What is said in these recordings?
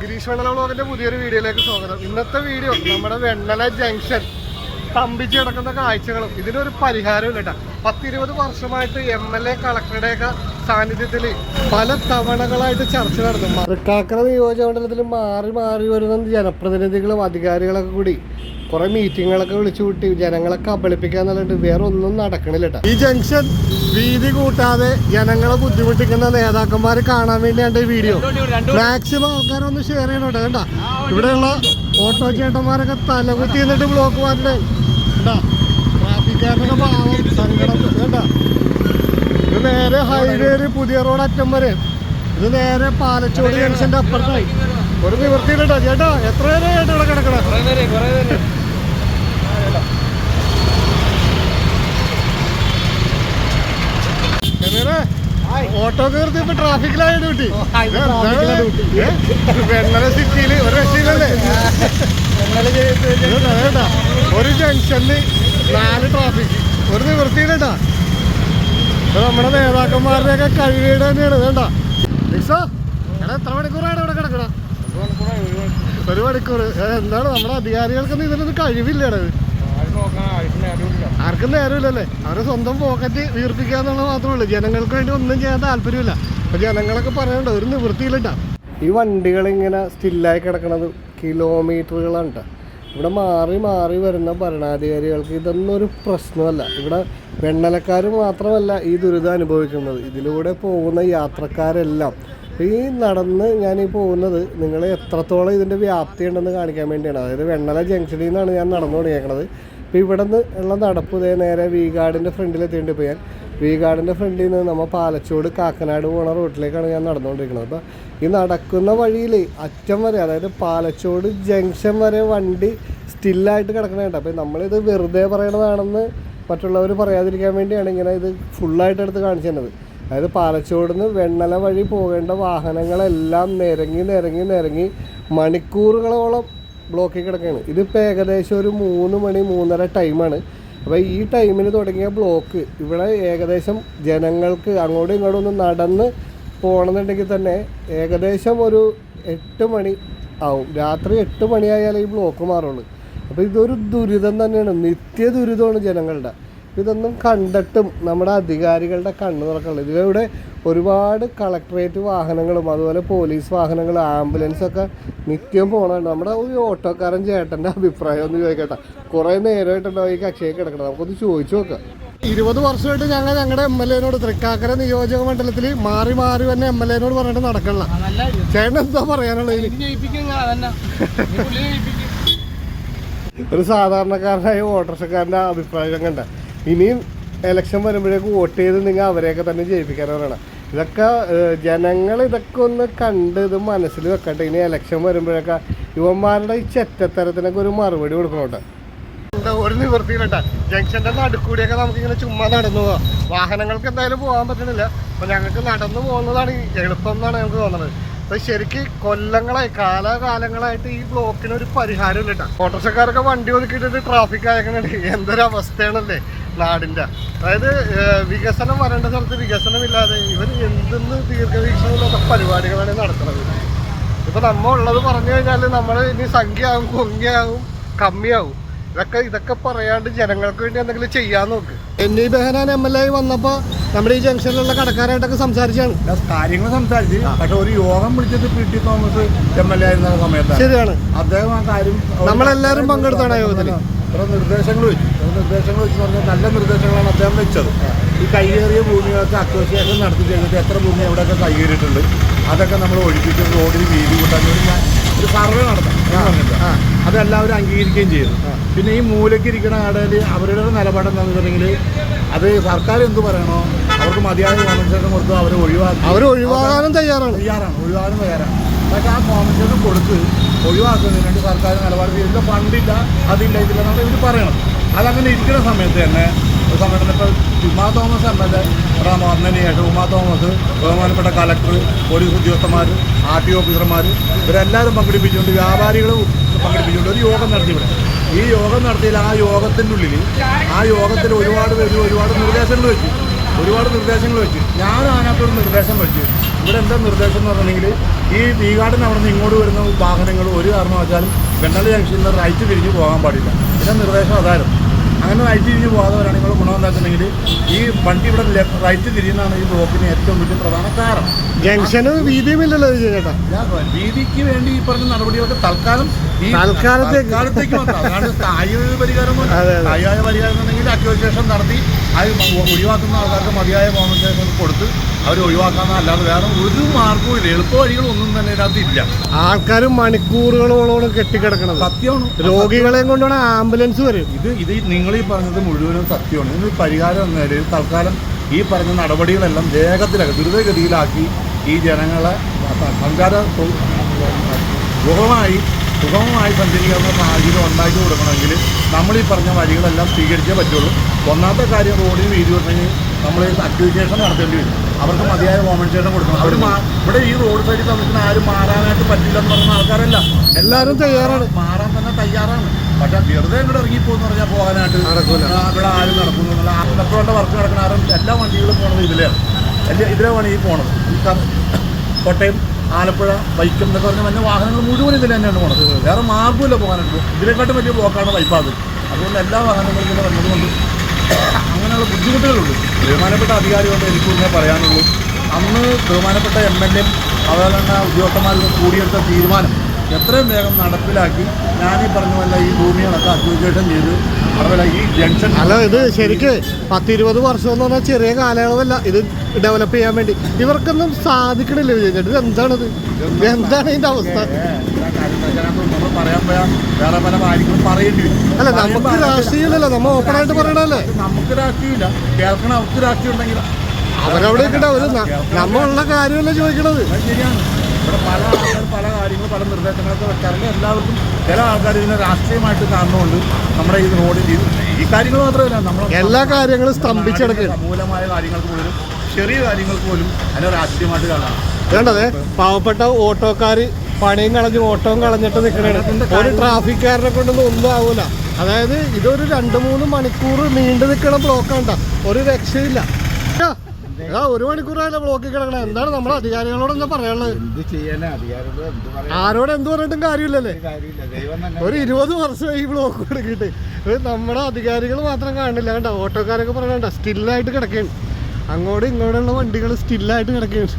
ഗിരീഷ് വെണ്ണല വ്ളോഗിന്റെ പുതിയൊരു വീഡിയോയിലേക്ക് സ്വാഗതം. ഇന്നത്തെ വീഡിയോ നമ്മുടെ വെണ്ണല ജംഗ്ഷൻ. സ്തംഭിച്ച് കിടക്കുന്ന കാഴ്ചകളും ഇതിനൊരു പരിഹാരവും കേട്ടോ. പത്തിരുപത് വർഷമായിട്ട് എം എൽ എ കളക്ടറുടെയൊക്കെ സാന്നിധ്യത്തിൽ പല തവണകളായിട്ട് ചർച്ച നടന്നു. തൃക്കാക്കര നിയോജകമണ്ഡലത്തിൽ മാറി മാറി വരുന്ന ജനപ്രതിനിധികളും അധികാരികളൊക്കെ കൂടി കുറെ മീറ്റിങ്ങുകളൊക്കെ വിളിച്ചു കൂട്ടി ജനങ്ങളെ കബളിപ്പിക്കാൻ എന്നുള്ളത് വേറെ ഒന്നും നടക്കണില്ല കേട്ടോ ഈ ജംഗ്ഷൻ വീതി കൂട്ടാതെ ജനങ്ങളെ ബുദ്ധിമുട്ടിക്കുന്ന നേതാക്കന്മാരെ കാണാൻ വേണ്ടിയാണ് ഈ വീഡിയോ മാക്സിമം ആൾക്കാരൊന്ന് ഷെയർ ചെയ്യണം കേട്ടോ കണ്ടാ? ഇവിടെയുള്ള ഓട്ടോ ചേട്ടന്മാരൊക്കെ തലകുത്തി എന്നിട്ട് ബ്ലോക്ക് മാറ്റണേ കണ്ടാ? ട്രാഫിക്കാരനൊക്കെ പാവം സങ്കടം കണ്ടാ? ഇത് നേരെ ഹൈവേ പുതിയ റോഡ് അറ്റം വരെ. ഇത് നേരെ പാലച്ചോട് ജംഗ്ഷന്റെ അപ്പുറത്തായി. ഒരു നിവൃത്തിയിലുണ്ടോ. ചേട്ടാ എത്ര നേരം ചേട്ടാ ഇവിടെ കിടക്കണം? ഓട്ടോ കയറി ഇപ്പൊ ട്രാഫിക്കിലായ ഡ്യൂട്ടി വെണ്ണല സിറ്റിയിൽ ഒരു രക്ഷയില്ലല്ലേ? ഇതാ. ഒരു ജംഗ്ഷനിൽ നാല് ട്രാഫിക്. ഒരു നിവൃത്തിയില്ലട്ടാ ഇപ്പൊ നമ്മുടെ നേതാക്കന്മാരുടെ ഒക്കെ കഴിവേട് തന്നെയാണ് വേണ്ട ലിസോ എടാ എത്ര മണിക്കൂറാണ് ഇവിടെ കിടക്കണ? ഒരു മണിക്കൂർ എന്താണ്? നമ്മുടെ അധികാരികൾക്കൊന്നും ഇതിനൊന്നും കഴിവില്ലേടത് ആർക്കും നേരമില്ലല്ലേ. അവരെ സ്വന്തം പോക്കറ്റ് വീർപ്പിക്കുക എന്നുള്ളത് മാത്രമേ ഉള്ളൂ. ജനങ്ങൾക്ക് വേണ്ടി ഒന്നും ചെയ്യാൻ താല്പര്യമില്ല. അപ്പൊ ജനങ്ങളൊക്കെ പറയണ്ട ഒരു നിവൃത്തിയില്ലട്ടാ ഈ വണ്ടികൾ ഇങ്ങനെ സ്റ്റില്ലായി കിടക്കണത് കിലോമീറ്ററുകളാണ്. ഇവിടെ മാറി മാറി വരുന്ന ഭരണാധികാരികൾക്ക് ഇതൊന്നും ഒരു പ്രശ്നമല്ല. ഇവിടെ വെണ്ണലക്കാർ മാത്രമല്ല ഈ ദുരിതം അനുഭവിക്കുന്നത്. ഇതിലൂടെ പോകുന്ന യാത്രക്കാരെല്ലാം. ഈ നടന്ന് ഞാൻ ഈ പോകുന്നത് നിങ്ങൾ എത്രത്തോളം ഇതിന്റെ വ്യാപ്തി ഉണ്ടെന്ന് കാണിക്കാൻ വേണ്ടിയാണ്. അതായത് വെണ്ണല ജംഗ്ഷനിൽ നിന്നാണ് ഞാൻ നടന്നു തുടങ്ങിയേക്കണത്. ഇപ്പോൾ ഇവിടെ നിന്ന് ഉള്ള നടപ്പ് ഇതേ നേരെ വി ഗാർഡിന്റെ ഫ്രണ്ടിൽ എത്തിയിട്ടുണ്ട് ഇപ്പോൾ ഞാൻ. വി ഗാർഡിന്റെ ഫ്രണ്ടിൽ നിന്ന് നമ്മൾ പാലച്ചോട് കാക്കനാട് പോണ റൂട്ടിലേക്കാണ് ഞാൻ നടന്നുകൊണ്ടിരിക്കുന്നത്. അപ്പോൾ ഈ നടക്കുന്ന വഴിയിൽ അറ്റം വരെ അതായത് പാലച്ചോട് ജംഗ്ഷൻ വരെ വണ്ടി സ്റ്റില്ലായിട്ട് കിടക്കണേണ്ട. അപ്പോൾ നമ്മളിത് വെറുതെ പറയണതാണെന്ന് മറ്റുള്ളവർ പറയാതിരിക്കാൻ വേണ്ടിയാണ് ഇങ്ങനെ ഇത് ഫുള്ളായിട്ട് എടുത്ത് കാണിച്ചു തന്നത്. അതായത് പാലച്ചോട് നിന്ന് വെണ്ണല വഴി പോകേണ്ട വാഹനങ്ങളെല്ലാം നിരങ്ങി നിരങ്ങി നിരങ്ങി മണിക്കൂറുകളോളം ബ്ലോക്കിൽ കിടക്കുകയാണ്. ഇതിപ്പോൾ ഏകദേശം ഒരു മൂന്ന് മണി മൂന്നര ടൈമാണ് അപ്പോൾ ഈ ടൈമിൽ തുടങ്ങിയ ബ്ലോക്ക് ഇവിടെ ഏകദേശം ജനങ്ങൾക്ക് അങ്ങോട്ടും ഇങ്ങോട്ടും ഒന്ന് നടന്ന് പോകണമെന്നുണ്ടെങ്കിൽ തന്നെ ഏകദേശം ഒരു എട്ട് മണി ആവും. രാത്രി എട്ട് മണിയായാലേ ഈ ബ്ലോക്ക് മാറുള്ളൂ. അപ്പോൾ ഇതൊരു ദുരിതം തന്നെയാണ്. നിത്യ ദുരിതമാണ് ജനങ്ങളുടെ. ഇതൊന്നും കണ്ടിട്ടും നമ്മുടെ അധികാരികളുടെ കണ്ണു തുറക്കുള്ളൂ ഇതിലൂടെ ഒരുപാട് കളക്ടറേറ്റ് വാഹനങ്ങളും അതുപോലെ പോലീസ് വാഹനങ്ങൾ ആംബുലൻസ് ഒക്കെ നിത്യം പോകണുണ്ട് നമ്മുടെ ഒരു ഓട്ടോക്കാരൻ ചേട്ടന്റെ അഭിപ്രായം ഒന്ന് ചോദിക്കട്ടെ? കുറേ നേരമായിട്ടുണ്ടാവും ഈ കക്ഷിയെ കിടക്കണം നമുക്കൊന്ന് ചോദിച്ചു നോക്കാം. ഇരുപത് വർഷമായിട്ട് ഞങ്ങൾ ഞങ്ങളുടെ എം എൽ എനോട് തൃക്കാക്കര നിയോജക മണ്ഡലത്തിൽ മാറി മാറി തന്നെ എം എൽ എനോട് പറഞ്ഞിട്ട് നടക്കണ ചേട്ടൻ എന്താ പറയാനുള്ളത് ഒരു സാധാരണക്കാരനായ ഓട്ടോറിക്ഷക്കാരന്റെ അഭിപ്രായം കണ്ട. ഇനിയും ഇലക്ഷൻ വരുമ്പോഴേക്കും വോട്ട് ചെയ്ത് നിങ്ങൾ അവരെയൊക്കെ തന്നെ ജയിപ്പിക്കാൻ പറയണം ഇതൊക്കെ ജനങ്ങൾ ഇതൊക്കെ ഒന്ന് കണ്ട് ഇത് മനസ്സിൽ വെക്കട്ടെ. ഇനി ഇലക്ഷൻ വരുമ്പോഴൊക്കെ യുവന്മാരുടെ ഈ ചെറ്റത്തരത്തിനൊക്കെ ഒരു മറുപടി കൊടുക്കണോട്ടെ? ഒരു നിവൃത്തിയില്ലട്ട ജംഗ്ഷന്റെ നടുക്കൂടിയൊക്കെ നമുക്ക് ഇങ്ങനെ ചുമ്മാ നടന്നു പോവാം. വാഹനങ്ങൾക്ക് എന്തായാലും പോകാൻ പറ്റുന്നില്ല അപ്പൊ ഞങ്ങൾക്ക് നടന്നു പോകുന്നതാണ് എളുപ്പം എന്നാണ് ഞങ്ങൾക്ക് തോന്നുന്നത്. അപ്പൊ ശരിക്ക് കൊല്ലങ്ങളായി കാലാകാലങ്ങളായിട്ട് ഈ ബ്ലോക്കിന് ഒരു പരിഹാരം ഇല്ല ഓട്ടോറിക്ഷക്കാരൊക്കെ വണ്ടി ഒതുക്കിയിട്ടിട്ട് ട്രാഫിക് അയക്കണുണ്ട് എന്തൊരു നാടിന്റെ അതായത് വികസനം വരേണ്ട സ്ഥലത്ത് വികസനമില്ലാതെ ഇവർ എന്തെന്ന് ദീർഘവീക്ഷണമില്ലാത്ത പരിപാടികളാണ് നടത്തുന്നത്. ഇപ്പം നമ്മൾ ഉള്ളത് പറഞ്ഞു കഴിഞ്ഞാൽ നമ്മൾ ഇനി സംഖ്യയാകും കുങ്ങിയാകും കമ്മിയാകും ഇതൊക്കെ ഇതൊക്കെ പറയാണ്ട് ജനങ്ങൾക്ക് വേണ്ടി എന്തെങ്കിലും ചെയ്യാൻ നോക്ക്. N E Behanan M L A വന്നപ്പോ നമ്മുടെ ഈ ജംഗ്ഷനിലുള്ള കടക്കാരായിട്ടൊക്കെ സംസാരിച്ചാണ്. കാര്യങ്ങൾ സംസാരിച്ച് പക്ഷെ ഒരു യോഗം വിളിച്ചത് P T Thomas M L A ആയിരുന്ന സമയത്താണ്. ശരിയാണ്. അദ്ദേഹം ആ കാര്യം നമ്മളെല്ലാവരും പങ്കെടുത്താണ് യോഗത്തിൽ നിർദ്ദേശങ്ങൾ വെച്ചു. നിർദ്ദേശങ്ങൾ വെച്ച് പറഞ്ഞാൽ നല്ല നിർദ്ദേശങ്ങളാണ് അദ്ദേഹം വെച്ചത്. ഈ കൈകേറിയ ഭൂമികളൊക്കെ അസോസിയേഷൻ നടത്തി കഴിഞ്ഞിട്ട് എത്ര ഭൂമി എവിടെയൊക്കെ കൈകേറിയിട്ടുണ്ട് അതൊക്കെ നമ്മൾ ഒഴിപ്പിച്ച് റോഡിന് വീതി കൂട്ടാൻ ഞാൻ ഒരു സർവേ നടത്താം അതെല്ലാവരും അംഗീകരിക്കുകയും ചെയ്തു. പിന്നെ ഈ മൂലയ്ക്ക് ഇരിക്കുന്ന കടയിൽ അവരുടെ നിലപാട് എന്താണെന്ന് വെച്ചിട്ടുണ്ടെങ്കിൽ അത് സർക്കാർ എന്ത് പറയണോ അവർക്ക് മതിയായ കോമ്പൻസേഷൻ കൊടുത്ത് അവരെ ഒഴിവാക്കി. അവർ ഒഴിവാകാനും തയ്യാറാണ്. തയ്യാറാണ് ഒഴിവാകാനും തയ്യാറാണ്. പക്ഷേ ആ കോമ്പൻസേഷൻ കൊടുത്ത് ഒഴിവാക്കുന്നതിന് വേണ്ടി സർക്കാർ നിലപാട് ചെയ്തില്ല ഫണ്ടില്ല അതില്ല ഇതില്ല എന്നാണ് ഇവർ പറയണം അതങ്ങനെ ഇരിക്കുന്ന സമയത്ത് തന്നെ ഒരു സമയത്ത് ഇപ്പോൾ Uma Thomas M L A ശേഷം ഉമാ തോമസ് ബഹുമാനപ്പെട്ട കലക്ടർ പോലീസ് ഉദ്യോഗസ്ഥന്മാർ ആർ ടി ഓഫീസർമാർ ഇവരെല്ലാവരും പങ്കെടുപ്പിച്ചുകൊണ്ട് വ്യാപാരികൾ പങ്കെടുപ്പിച്ചുകൊണ്ട് ഒരു യോഗം നടത്തി ഇവിടെ. ഈ യോഗം നടത്തിയാൽ ആ യോഗത്തിന്റെ ഉള്ളിൽ ആ യോഗത്തിൽ ഒരുപാട് പേര് ഒരുപാട് നിർദ്ദേശങ്ങൾ വെച്ചു. ഒരുപാട് നിർദ്ദേശങ്ങൾ വെച്ച്. ഞാൻ അതിനകത്തൊരു നിർദ്ദേശം വെച്ചു ഇവിടെ എന്താ നിർദ്ദേശം എന്ന് പറഞ്ഞിട്ടുണ്ടെങ്കിൽ ഈ വീഗാർഡിന് അവിടെ നിന്ന് ഇങ്ങോട്ട് വരുന്ന വാഹനങ്ങൾ ഒരു കാരണവശാലും വെണ്ണല ജംഗ്ഷനിൽ നിന്ന് റൈറ്റ് തിരിഞ്ഞ് പോകാൻ പാടില്ല. ഇതിന്റെ നിർദ്ദേശം അതായിരുന്നു. അങ്ങനെ റൈറ്റ് തിരിഞ്ഞ് പോകാതെ വരാണെങ്കിൽ ഗുണം എന്താണെന്നുണ്ടെങ്കിൽ ഈ വണ്ടി ഇവിടെ ലെഫ്റ്റ് റൈറ്റ് തിരിയുന്നതാണ് ഈ ബ്ലോക്കിന് ഏറ്റവും വലിയ പ്രധാന കാരണം. ജംഗ്ഷന് വീതിയുമില്ലല്ലോ ചേട്ടാ. വീതിക്ക് വേണ്ടി ഈ പറഞ്ഞ നടപടികളൊക്കെ തൽക്കാലം ഈ തൽക്കാലത്തേക്ക്. തൽക്കാലത്തേക്ക് മാത്രം. അതാണ് പരിഹാരം അതെ. പരിഹാരം എന്നുണ്ടെങ്കിൽ അക്വേഷൻ നടത്തി അത് ഒഴിവാക്കുന്ന ആൾക്കാർക്ക് മതിയായ കോമ്പൻസേഷൻ കൊടുത്ത് അവർ ഒഴിവാക്കാന്ന് അല്ലാതെ വേറെ ഒരു മാർഗവും ഇല്ല. എളുപ്പ വഴികളൊന്നും തന്നെ ഇതിനകത്ത് ഇല്ല. ആൾക്കാർ മണിക്കൂറുകളോളം കെട്ടിക്കിടക്കണം സത്യമാണ്. രോഗികളെയും കൊണ്ടാണ് ആംബുലൻസ് വരും. ഇത് ഇത് നിങ്ങൾ ഈ പറഞ്ഞത് മുഴുവനും സത്യമാണ്. ഇതിന് പരിഹാരം എന്ന നിലയിൽ തൽക്കാലം ഈ പറഞ്ഞ നടപടികളെല്ലാം വേഗത്തിലാക്കി ദ്രുതഗതിയിലാക്കി ഈ ജനങ്ങളെ സഞ്ചാര സു- സുഗമമായി സഞ്ചരിക്കാവുന്ന സാഹചര്യം ഉണ്ടാക്കി കൊടുക്കണമെങ്കിൽ നമ്മൾ ഈ പറഞ്ഞ വഴികളെല്ലാം സ്വീകരിച്ചേ പറ്റുള്ളൂ. ഒന്നാമത്തെ കാര്യം റോഡിന് വീതി വന്നെങ്കിൽ നമ്മൾ അക്യൂസിയേഷൻ നടത്തേണ്ടി വരും. അവർക്ക് മതിയായ കോമ്പൻസേഷൻ കൊടുക്കണം. അവർ ഇവിടെ ഈ റോഡ് സൈഡിൽ താമസിക്കുന്ന ആരും മാറാനായിട്ട് പറ്റില്ലെന്ന് പറഞ്ഞ ആൾക്കാരല്ല. എല്ലാവരും തയ്യാറാണ്. മാറാൻ തന്നെ തയ്യാറാണ്. പക്ഷെ വെറുതെ ഇങ്ങോട്ട് ഇറങ്ങിപ്പോന്ന് പറഞ്ഞാൽ പോകാനായിട്ട് നടക്കില്ല ഇവിടെ ആരും നടക്കുന്നു മെട്രോയുടെ വർക്ക് നടക്കുന്ന ആരും എല്ലാ വണ്ടികളും പോണത് ഇതിലെയാണ്. എല്ലാ ഇതിലെ ഈ പോണത്. ഈ കോട്ടയം ആലപ്പുഴ വൈക്കം എന്നൊക്കെ പറഞ്ഞ വന്ന വാഹനങ്ങൾ മുഴുവൻ ഇതിൽ തന്നെയാണ് പോണത്. വേറെ മാർഗമില്ല പോകാനായിട്ട്. ഇതിനെക്കാട്ടും വലിയ ബ്ലോക്കാണ് വൈപ്പാത്. അതുകൊണ്ട് എല്ലാ വാഹനങ്ങളും ഇതിൽ വന്നതുകൊണ്ട് അങ്ങനെയുള്ള ബുദ്ധിമുട്ടുകളുണ്ട്. ബഹുമാനപ്പെട്ട അധികാരികളുണ്ട് എനിക്ക് ഇങ്ങനെ പറയാനുള്ളൂ. അന്ന് ബഹുമാനപ്പെട്ട എം എൽ എയും അതുപോലെ തന്നെ ഉദ്യോഗസ്ഥന്മാരും കൂടിയെടുത്ത തീരുമാനം എത്രയും വേഗം നടപ്പിലാക്കി. ഞാൻ ഈ പറഞ്ഞ പോലെ ഈ ഭൂമികളൊക്കെ അക്വിജേഷൻ ചെയ്ത് അതുപോലെ ഈ ജംഗ്ഷൻ അല്ല ഇത് ശരിക്ക് പത്തിരുപത് വർഷം എന്ന് പറഞ്ഞാൽ ചെറിയ കാലയളവല്ല. ഇത് ഡെവലപ്പ് ചെയ്യാൻ വേണ്ടി. ഇവർക്കൊന്നും സാധിക്കണില്ല വിജയിച്ചിട്ട് ചേട്ടാ ഇത് എന്താണിത് ഇത് എന്താണ് ഇതിന്റെ അവസ്ഥ? നമ്മൾ പറയാൻ പോയാൽ വേറെ പല കാര്യങ്ങളും പറയേണ്ടി വരും. അല്ല നമുക്ക് രാഷ്ട്രീയമില്ല നമ്മൾ നമ്മ ഓപ്പൺ ആയിട്ട് പറയണല്ലേ നമുക്ക് രാഷ്ട്രീയമില്ല കേൾക്കണ അവർക്ക് രാഷ്ട്രീയം ഉണ്ടെങ്കിൽ അവരവിടെ ഇരിക്കട്ടെ അവർ ന- നമ്മളുള്ള കാര്യമല്ല ചോദിക്കണത്? ശരിയാണ്. ഇവിടെ പല ആൾക്കാർ പല കാര്യങ്ങളും പല നിർദ്ദേശങ്ങളൊക്കെ വെക്കാറുണ്ട്. എല്ലാവർക്കും ചില ആൾക്കാർ ഇതിനെ രാഷ്ട്രീയമായിട്ട് കാണുന്നുണ്ട് നമ്മുടെ ഈ റോഡിൽ ഈ കാര്യങ്ങൾ മാത്രമല്ല നമ്മൾ എല്ലാ കാര്യങ്ങളും സ്തംഭിച്ചെടുക്കുക മൂലമായ കാര്യങ്ങൾക്ക് പോലും ചെറിയ കാര്യങ്ങൾക്ക് പോലും അതിനെ രാഷ്ട്രീയമായിട്ട് കാണാം. വേണ്ടത്? പാവപ്പെട്ട ഓട്ടോക്കാർ പണിയും കളഞ്ഞ് ഓട്ടവും കളഞ്ഞിട്ട് നിൽക്കണേ ഒരു ട്രാഫിക്കാരനെ കൊണ്ടൊന്നും ഒന്നും ആവൂല. അതായത് ഇതൊരു രണ്ട് മൂന്ന് മണിക്കൂർ നീണ്ടു നിൽക്കണ ബ്ലോക്കാണ്ട ഒരു രക്ഷയില്ല. ആ, ഒരു മണിക്കൂറായാലും ബ്ലോക്കിൽ കിടക്കണേ? എന്താണ് നമ്മുടെ അധികാരികളോട് എന്താ പറയാനുള്ളത്? എന്ത് ചെയ്യാനാ? എന്ത് ആരോട് എന്ത് പറഞ്ഞിട്ടും കാര്യമില്ലല്ലേ? കാര്യമില്ല. ദൈവം തന്നെ ഒരു ഇരുപത് വർഷമായി ഈ ബ്ലോക്ക് കൊടുക്കിയിട്ട് നമ്മുടെ അധികാരികൾ മാത്രം കാണില്ല. കണ്ട? ഓട്ടോക്കാരൊക്കെ പറയണ്ട സ്റ്റില്ലായിട്ട് കിടക്കുകയാണ് അങ്ങോട്ടും ഇങ്ങോട്ടുള്ള വണ്ടികൾ സ്റ്റില്ലായിട്ട് കിടക്കുകയാണ്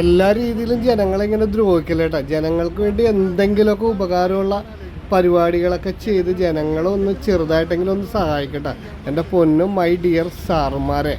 എല്ലാ രീതിയിലും ജനങ്ങളെ ഇങ്ങനെ ദ്രോഹിക്കില്ല കേട്ടോ ജനങ്ങൾക്ക് വേണ്ടി എന്തെങ്കിലുമൊക്കെ ഉപകാരമുള്ള പരിപാടികളൊക്കെ ചെയ്ത് ജനങ്ങളെ ഒന്ന് ചെറുതായിട്ടെങ്കിലും ഒന്ന് സഹായിക്കട്ടെ. എന്റെ പൊന്നും മൈ ഡിയർ സാറുമാരെ.